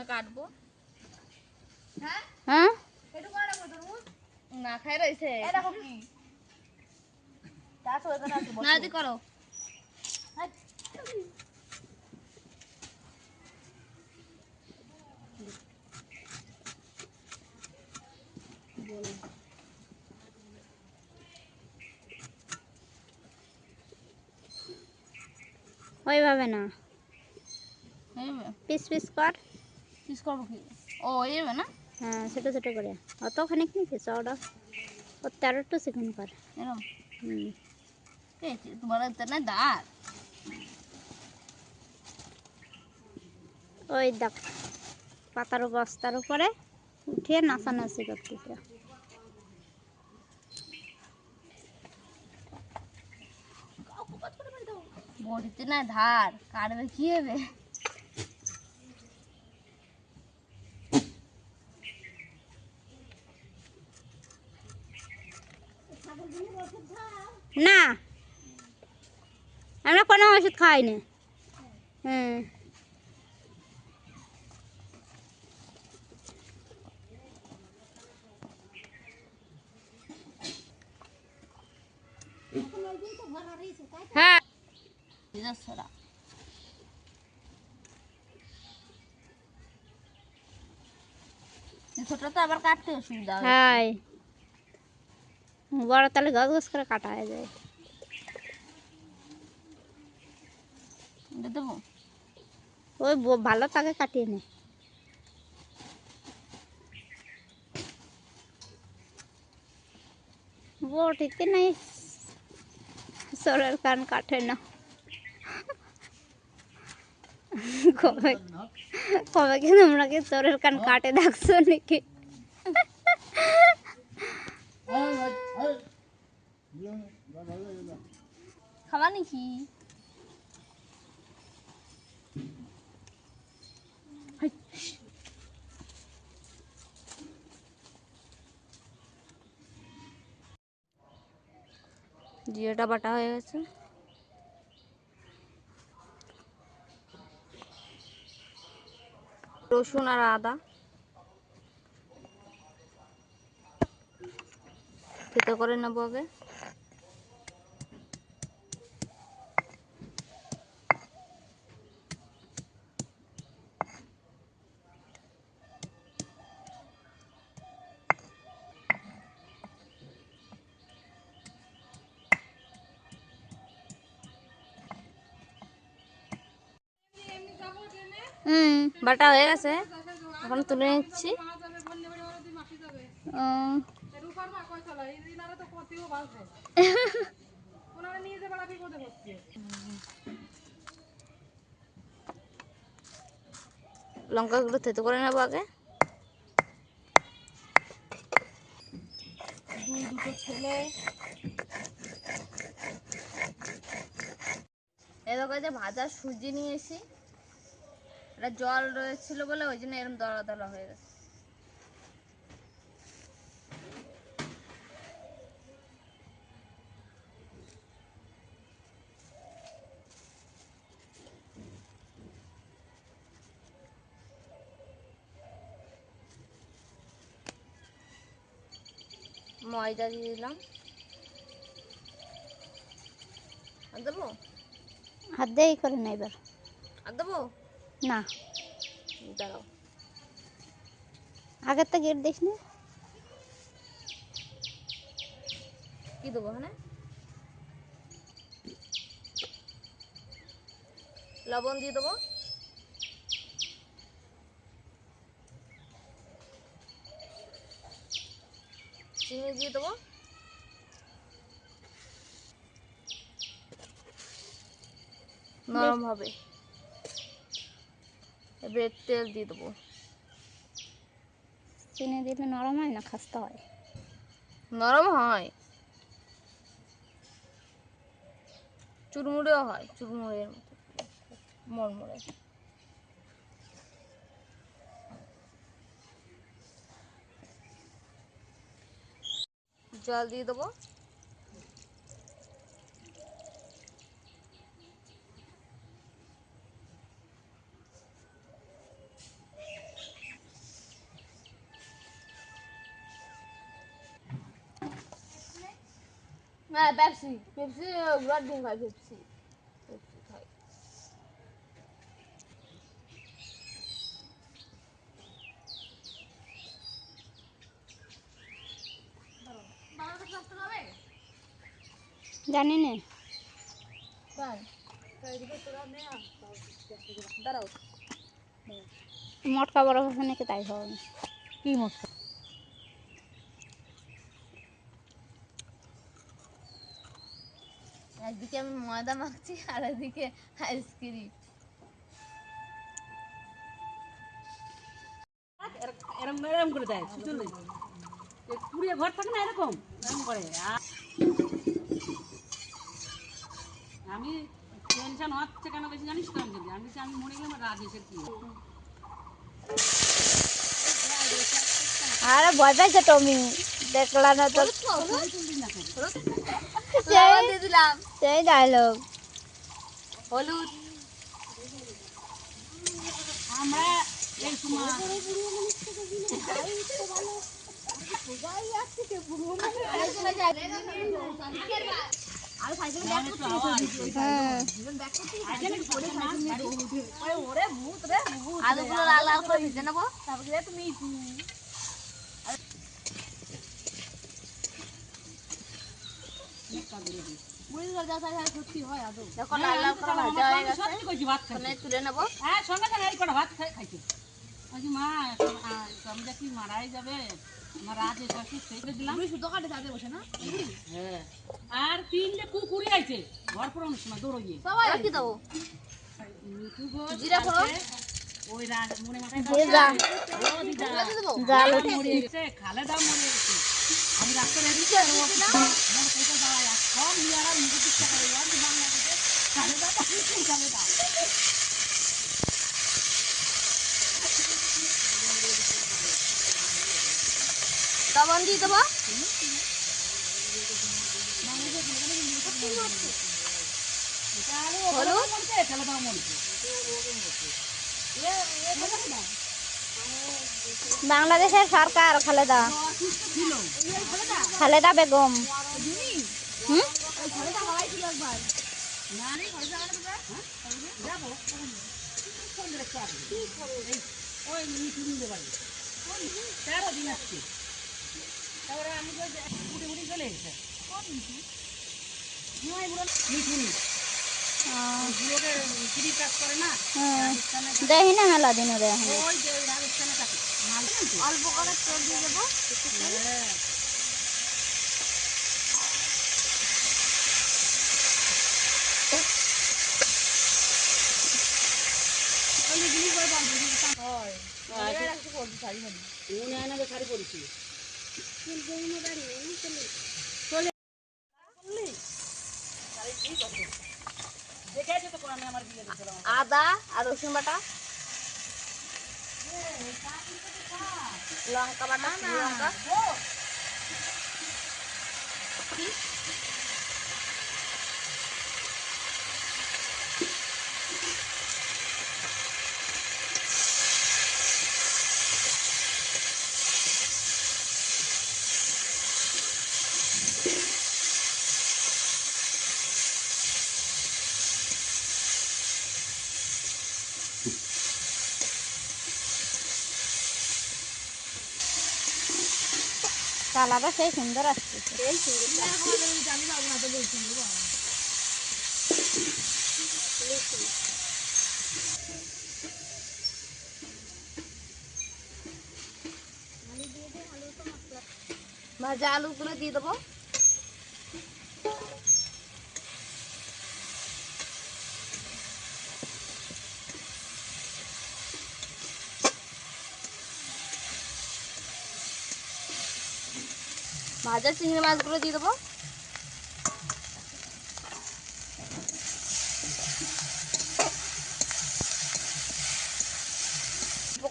না কাটবো। হ্যাঁ? না খাই রয়েছে। না যদি করো। ওইভাবে না। পিস পিস কর। পিস করব কি? ও এইভাবে না? হ্যাঁ ছোটো ছোটো করে। চওড়া ও তেরো একটু চিকেন কর। এরকম হুম। তোমার না ওই দেখ পাতার বস্তার উপরে উঠিয়ে নাচানাচি করতেছে। বড়িতে না ধার কাটবে কি হবে না আমরা কোনো ওষুধ খাই না হুম হ্যাঁ নিজস্বরা ছোটটা তো আবার কাটতে অসুবিধা হবে হ্যাঁ বড় তাহলে গজ গজ করে কাটা হয়ে যায় দেবো। ওই ভালো তাকে কাটিয়ে নে। বটিতে নাই। সরের কান কাটে না। কবে কবে কি তোমরা কি চোরের কান কাটে দেখছ নাকি? খাবা নাকি? জিরেটা বাটা হয়ে গেছে। রসুন আর আদা। থেতো করে নেব আগে। হুম। বাটা হয়ে গেছে। এখন তুলে নিচ্ছি। লঙ্কাগুলো থেতো করে নেব আগে। দুটো ছেলে এবার যে ভাজা সুজি নিয়ে এসি এটা জল রয়েছিল বলে ওই জন্য এরকম দলা দলা হয়ে গেছে। ময়দা দিয়ে দিলাম। আর দেবো? হাত দিয়েই করে না এবার। আর দেবো? না। দাঁড়াও। আগের তো গেট দিস না। কি দেবো হ্যাঁ লবণ দিয়ে দেবো। চিনি দিয়ে দেবো। নরম হবে। এবার তেল দিয়ে দেবো। চিনি দিলে নরম হয় না খাস্তা হয়? নরম হয়। চুরমুড়েও হয় চুরমুড়ের মতো। মরমরে। জল দিয়ে দেবো। পেপসি পেপসি ব্লাড ডিম খাই পেপসি পেপসি খাই জানি না। মটকা বড় নাকি তাই হবে? কি মশলা একদিকে আমি ময়দা মাখছি আর একদিকে আইসক্রিম। এরকম এরকম করে দেয় ঘর থাকে না এরকম? এরকম করে। আমি টেনশন হচ্ছে কেন বেশি জানিস তো আমি? আমি গেলাম কি? আরে ভয় পাইছে টমি দেখলা না তো? দিলাম সেই ডায়লগ হলুদ। আমরা এই সময় আলুগুলো লাল লাল করে ভেজে নেব। তারপরে তুমি যখন লাল লাল করে ভাজা হয়ে গেছে সত্যি কইছি ভাত খাই ওখানে তুলে নেব হ্যাঁ সঙ্গে সঙ্গে এই কটা ভাত খাই খাইছে বলছি মা টমিটা কি মারাই যাবে আমার রাজেশ আসি সেই দিলাম সুতো কাটে তাতে বসে আর তিনটে কুকুরি আইছে ঘর পুরানোর সময় দৌড়ো গিয়ে সবাই দেবো জাল মরে গেছে আমি রাস্তায় রেডি করে ও আমার কইতে দাঁড়ায় আর সব নিয়ারা মুখে চেষ্টা করে আর বাংলাদেশে খালেদা পাঠিয়েছে খালেদা দিয়ে বাংলাদেশের সরকার খালেদা। খালেদা বেগম। হুম? দেখি না? মেলা দিন দেখি অল্প করে দিয়ে দেবো। হ্যাঁ মনে হয় না যে শাড়ি পরেছি দেখে আছে তো কোরআনে আমার বিয়ে দিয়েছিল আমার। আদা আর রসুন বাটা লঙ্কা বাটা লঙ্কা কালারটা সেই সুন্দর আসছে। ভাজা আলুগুলো দিয়ে দেবো। ভাজা চিংড়ি মাছগুলো দিয়ে দেবো।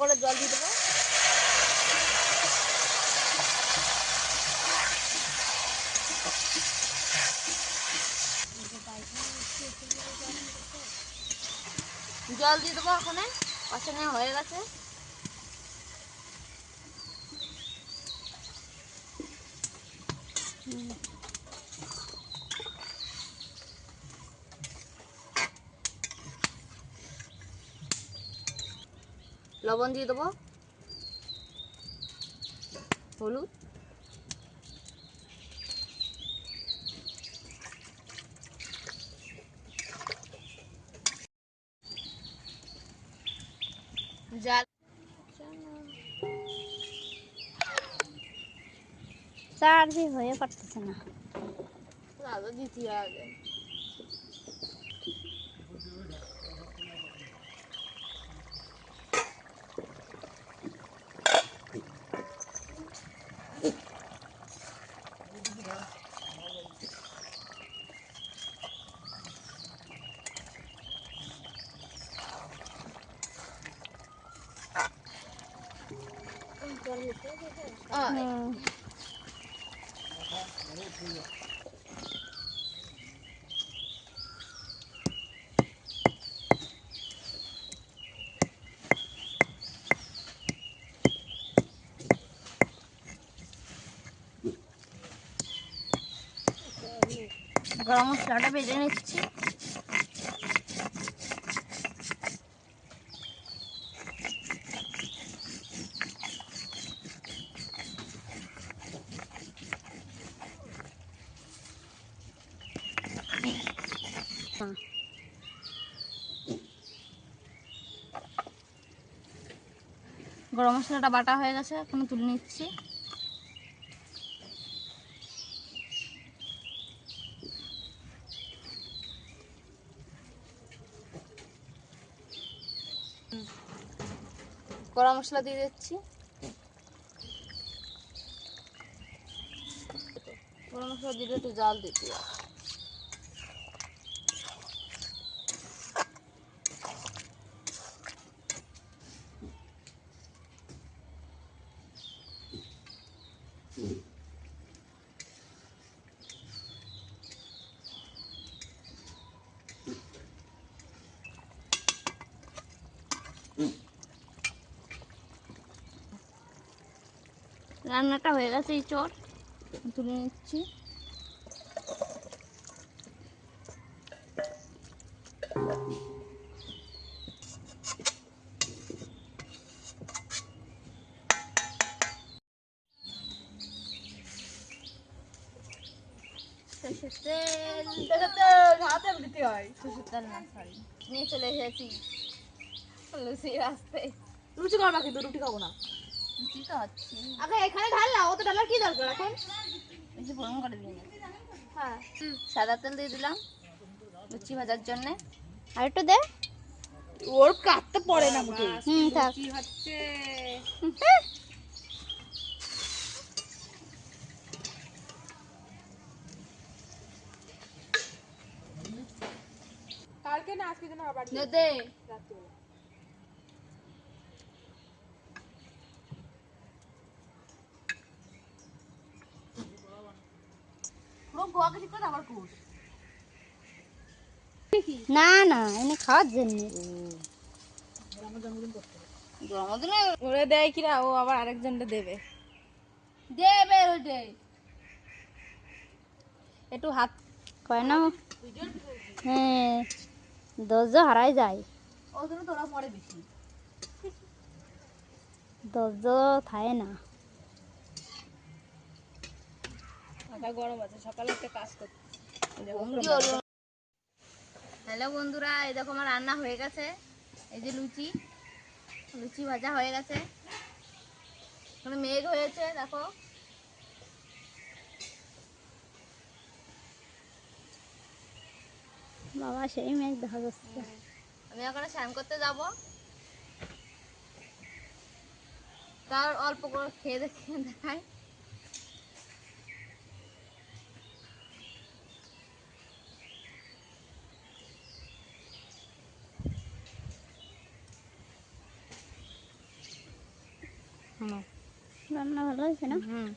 করে জল দিয়ে দেবো। জল দিয়ে দেবো ওখানে কষানো হয়ে গেছে। লবণ দিয়ে দেবো। হলুদ। জাল চার্জ হয়ে পারতেছে না আদা দিতে আগে আয়। হুম। গরম মশলাটা বেজে নিচ্ছি। মশলাটা বাটা হয়ে গেছে এখন তুলে নিচ্ছি গরম মশলা দিয়ে দিচ্ছি গরম মশলা দিলে একটু জাল দিতে হবে। রান্নাটা হয়ে গেছে এই চট। তুলে নিচ্ছি। হাতে দিতে হয়। সর্ষের তেল না সরি নিয়ে চলে এসেছি। লুচি আসতে করবা কিন্তু রুটি খাব না। লুচি তো হচ্ছে আগে এখানে ঢাললা ও তো ঢালার কি দরকার এখন? বেশি গরম করে দিই হ্যাঁ। সাদা তেল দিয়ে দিলাম লুচি ভাজার জন্যে। আর একটু দে। ওর কাটতে পড়ে না মুখে। হুম থাক। কি হচ্ছে। কালকে না আজকে যেন আবার দে দে পুরো গোয়া কিছু করে আবার কুস না না এনে খাওয়ার জন্য। জন্মদিনে ওরে দেয় কিনা ও আবার আরেকজনটা দেবে। দেবে একটু হাত কয় না হ্যাঁ দর্জ হারাই যায়। ওই জন্য তোরা পরে বেশি। দর্জ থাকে না। মাথা গরম আছে সকালে একটা কাজ করতে হ্যালো বন্ধুরা এই দেখো আমার রান্না হয়ে গেছে। এই যে লুচি লুচি ভাজা হয়ে গেছে। এখানে মেঘ হয়েছে দেখো। বাবা সেই মেঘ দেখা যাচ্ছে। আমি ওখানে স্নান করতে যাব। তার অল্প করে খেয়ে দেখে দেখাই। রান্না ভালো হয়েছে না? হুম।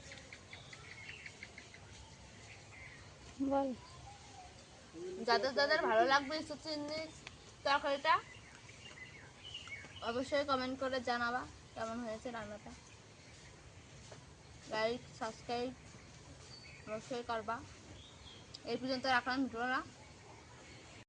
বল। যাদের যাদের ভালো লাগবে তরকারিটা অবশ্যই কমেন্ট করে জানাবা কেমন হয়েছে রান্নাটা। লাইক সাবস্ক্রাইব অবশ্যই করবা। এই পর্যন্ত রাখলাম ভিডিওটা।